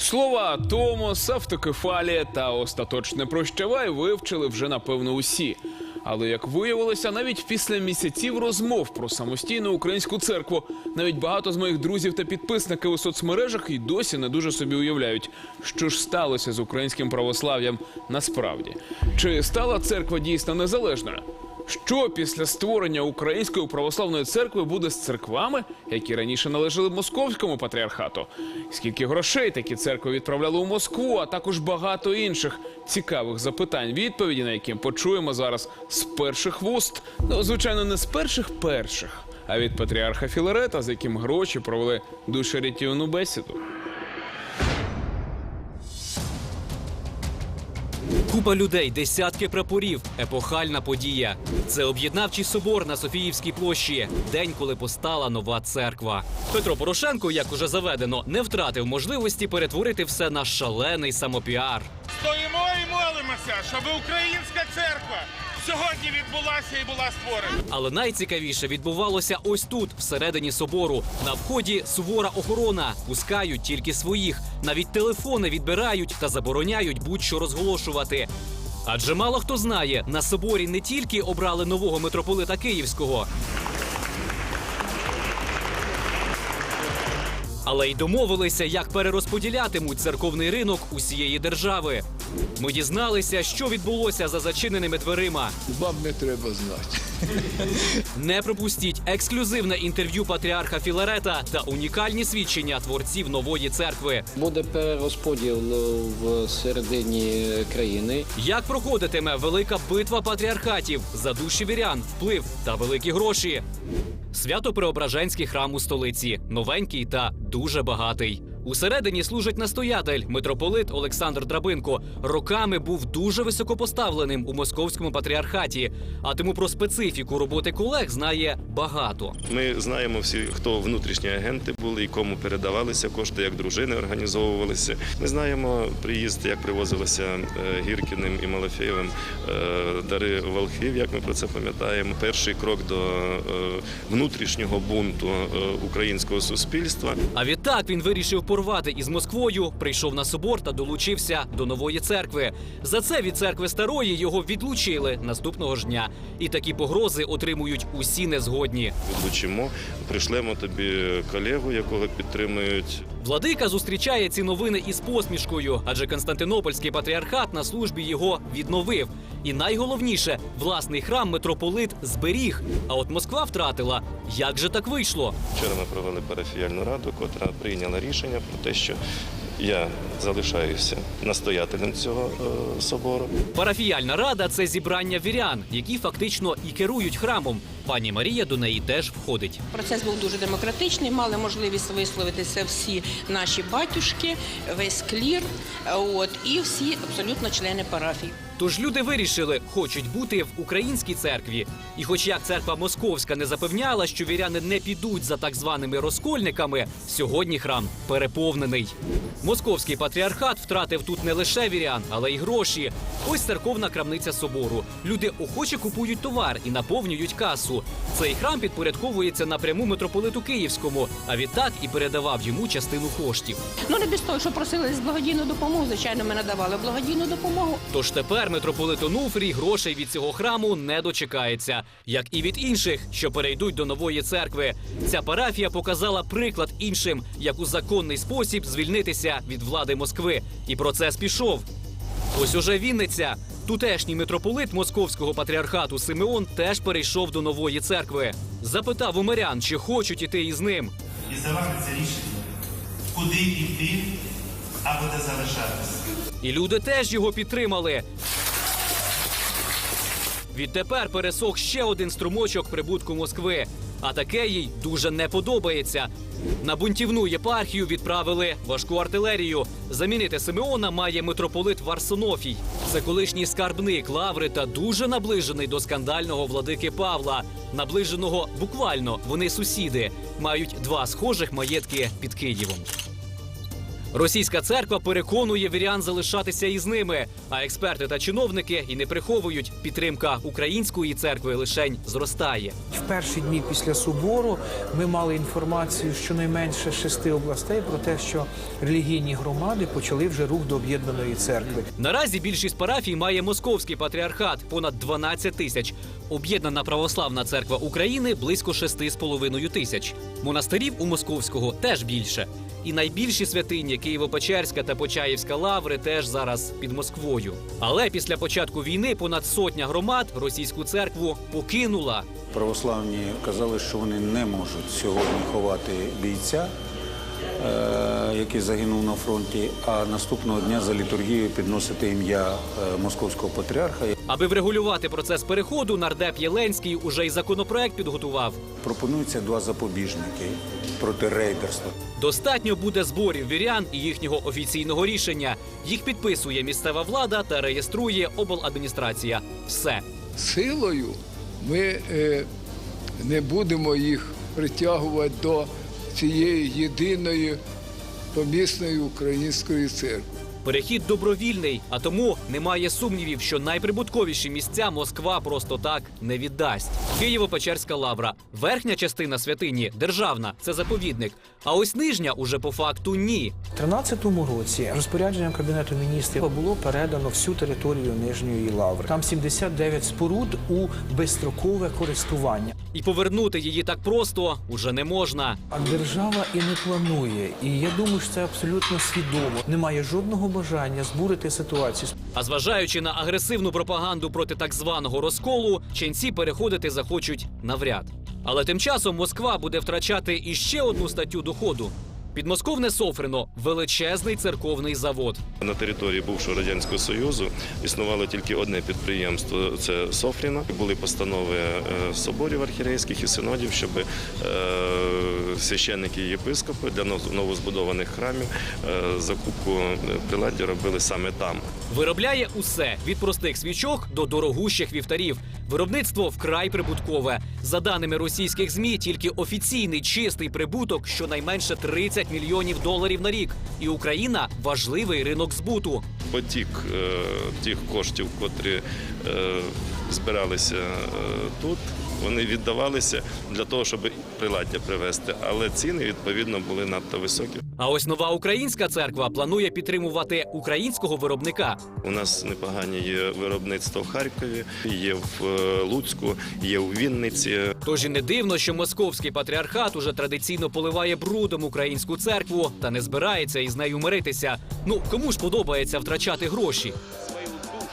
Слова Томос, автокефалія та остаточне прощавай вивчили вже напевно усі. Але як виявилося, навіть після місяців розмов про самостійну українську церкву, навіть багато з моїх друзів та підписників у соцмережах і досі не дуже собі уявляють, що ж сталося з українським православ'ям насправді. Чи стала церква дійсно незалежною? Що після створення Української православної церкви буде з церквами, які раніше належали московському патріархату? Скільки грошей такі церкви відправляли у Москву, а також багато інших цікавих запитань, відповіді на які почуємо зараз з перших вуст. Ну, звичайно, не з перших перших, а від патріарха Філарета, з яким гроші провели душерятівну бесіду. Купа людей, десятки прапорів, епохальна подія. Це об'єднавчий собор на Софіївській площі, день, коли постала нова церква. Петро Порошенко, як уже заведено, не втратив можливості перетворити все на шалений самопіар. Стоїмо і молимося, щоб українська церква сьогодні відбулася і була створена. Але найцікавіше відбувалося ось тут, всередині собору. На вході сувора охорона. Пускають тільки своїх. Навіть телефони відбирають та забороняють будь-що розголошувати. Адже мало хто знає, на соборі не тільки обрали нового митрополита Київського, але й домовилися, як перерозподілятимуть церковний ринок усієї держави. Ми дізналися, що відбулося за зачиненими дверима. Вам не треба знати. Не пропустіть ексклюзивне інтерв'ю патріарха Філарета та унікальні свідчення творців нової церкви. Буде перерозподіл е, в середині країни. Як проходитиме велика битва патріархатів за душі вірян, вплив та великі гроші? Свято-Преображенський храм у столиці, новенький та дуже багатий. Усередині служить настоятель, митрополит Олександр Драбинко. Роками був дуже високопоставленим у московському патріархаті, а тому про специфіку роботи колег знає багато. Ми знаємо всі, хто внутрішні агенти були і кому передавалися кошти, як дружини організовувалися. Ми знаємо приїзд, як привозилися е, Гіркіним і Малафєєвим е, дари волхвів, як ми про це пам'ятаємо. Перший крок до е, внутрішнього бунту українського суспільства. А відтак він вирішив порвати із Москвою, прийшов на собор та долучився до нової церкви. За це від церкви старої його відлучили наступного ж дня. І такі погрози отримують усі незгодні. Відлучимо, пришлемо тобі колегу, якого підтримують Владика зустрічає ці новини із посмішкою, адже Константинопольський патріархат на службі його відновив. І найголовніше, власний храм митрополит зберіг. А от Москва втратила. Як же так вийшло? Вчора ми провели парафіяльну раду, котра прийняла рішення про те, що я залишаюся настоятелем цього е, собору. Парафіяльна рада це зібрання вірян, які фактично і керують храмом. Пані Марія до неї теж входить. Процес був дуже демократичний. Мали можливість висловитися всі наші батюшки, весь клір, от і всі абсолютно члени парафії. Тож люди вирішили, хочуть бути в українській церкві. І хоч як церква московська не запевняла, що віряни не підуть за так званими розкольниками, сьогодні храм переповнений. Московський патріархат втратив тут не лише вірян, але й гроші. Ось церковна крамниця собору. Люди охоче купують товар і наповнюють касу. Цей храм підпорядковується напряму митрополиту Київському, а відтак і передавав йому частину коштів. Ну не без того, що просили з благодійну допомогу. Звичайно, ми надавали благодійну допомогу. Тож тепер митрополит Онуфрій грошей від цього храму не дочекається, як і від інших, що перейдуть до нової церкви. Ця парафія показала приклад іншим, як у законний спосіб звільнитися від влади Москви. І процес пішов. Ось уже Вінниця. Тутешній митрополит московського патріархату Симеон теж перейшов до нової церкви. Запитав у мирян, чи хочуть іти із ним. І за вами це рішення, куди йти або де залишатися. І люди теж його підтримали. Відтепер пересох ще один струмочок прибутку Москви. А таке їй дуже не подобається. На бунтівну єпархію відправили важку артилерію. Замінити Симеона має митрополит Варсонофій. Це колишній скарбник лаври та дуже наближений до скандального владики Павла. Наближеного буквально вони сусіди. Мають два схожих маєтки під Києвом. Російська церква переконує вірян залишатися із ними. А експерти та чиновники і не приховують. Підтримка української церкви лишень зростає. В перші дні після собору ми мали інформацію щонайменше шести областей про те, що релігійні громади почали вже рух до об'єднаної церкви. Наразі більшість парафій має московський патріархат понад 12 тисяч. Об'єднана православна церква України близько 6,5 тисяч. Монастирів у московського теж більше. І найбільші святині Києво-Печерська та Почаївська лаври теж зараз під Москвою. Але після початку війни понад сотня громад російську церкву покинула. Православні казали, що вони не можуть сьогодні ховати бійця, який загинув на фронті, а наступного дня за літургією підносити ім'я е, московського патріарха. Аби врегулювати процес переходу, нардеп Єленський уже й законопроект підготував. Пропонуються два запобіжники проти рейдерства. Достатньо буде зборів вірян і їхнього офіційного рішення. Їх підписує місцева влада та реєструє обладміністрація. Все. Силою ми е, не будемо їх притягувати до цієї єдиної помісної української церкви. Перехід добровільний, а тому немає сумнівів, що найприбутковіші місця Москва просто так не віддасть. Києво-Печерська лавра, верхня частина святині державна, це заповідник. А ось нижня уже по факту ні. У 13-му році розпорядженням кабінету міністрів було передано всю територію нижньої лаври. Там 79 споруд у безстрокове користування. І повернути її так просто уже не можна. А держава і не планує. І я думаю, що це абсолютно свідомо. Немає жодного бажання збурити ситуацію. А зважаючи на агресивну пропаганду проти так званого розколу, ченці переходити захочуть навряд. Але тим часом Москва буде втрачати іще одну статтю доходу. Підмосковне Софрино величезний церковний завод. На території бувшого радянського союзу існувало тільки одне підприємство це Софріно. Були постанови е, соборів архірейських і синодів, щоб е, священники і єпископи для новозбудованих храмів е, закупку приладдя робили саме там. Виробляє усе від простих свічок до дорогущих вівтарів. Виробництво вкрай прибуткове. За даними російських змі, тільки офіційний чистий прибуток щонайменше 30 мільйонів доларів на рік. І Україна важливий ринок збуту. Потік е, тих коштів, котрі е, збиралися е, тут, вони віддавалися для того, щоб приладдя привезти, але ціни відповідно були надто високі. А ось нова українська церква планує підтримувати українського виробника. У нас непогані є виробництво в Харкові, є в е, Луцьку, є у Вінниці. Тож і не дивно, що московський патріархат уже традиційно поливає брудом українську церкву та не збирається із нею миритися. Ну кому ж подобається втрачати гроші?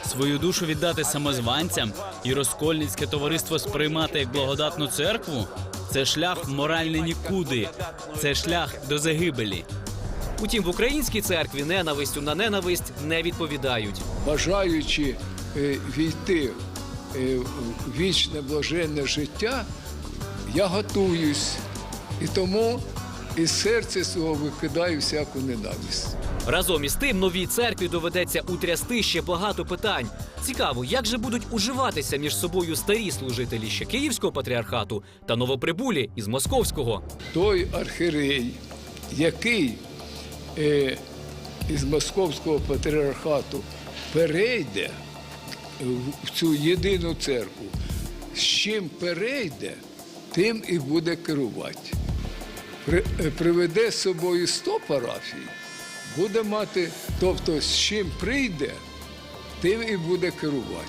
свою душу віддати самозванцям і розкольницьке товариство сприймати як благодатну церкву це шлях в моральне нікуди, це шлях до загибелі. Утім, в українській церкві ненавистю на ненависть не відповідають. Бажаючи е, війти е, в вічне блаженне життя, я готуюсь і тому із серця свого викидаю всяку ненависть. Разом із тим, новій церкві доведеться утрясти ще багато питань. Цікаво, як же будуть уживатися між собою старі служителі ще Київського патріархату та новоприбулі із московського. той архірей, який е, із московського патріархату перейде в- цю єдину церкву, з чим перейде, тим і буде керувати. Е, приведе з собою 100 парафій, буде мати, тобто з чим прийде, тим і буде керувати.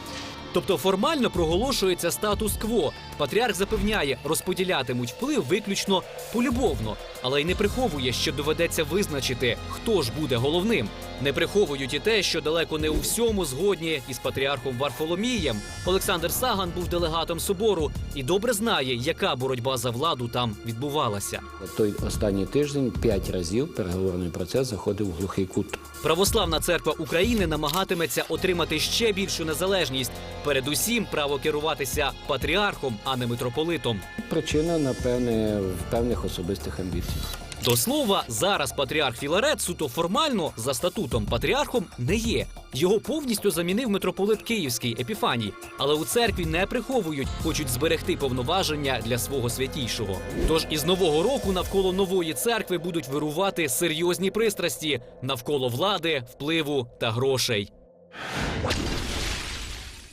Тобто формально проголошується статус-кво. Патріарх запевняє, розподілятимуть вплив виключно полюбовно, але й не приховує, що доведеться визначити, хто ж буде головним. Не приховують і те, що далеко не у всьому згодні із патріархом Варфоломієм. Олександр Саган був делегатом собору і добре знає, яка боротьба за владу там відбувалася. Той останній тиждень п'ять разів переговорний процес заходив в глухий кут. Православна церква України намагатиметься отримати ще більшу незалежність, передусім право керуватися патріархом, а не митрополитом. Причина, напевне, в певних особистих амбіціях. До слова, зараз патріарх Філарет суто формально за статутом патріархом не є. Його повністю замінив митрополит Київський Епіфаній, але у церкві не приховують, хочуть зберегти повноваження для свого святійшого. Тож із нового року навколо нової церкви будуть вирувати серйозні пристрасті навколо влади, впливу та грошей.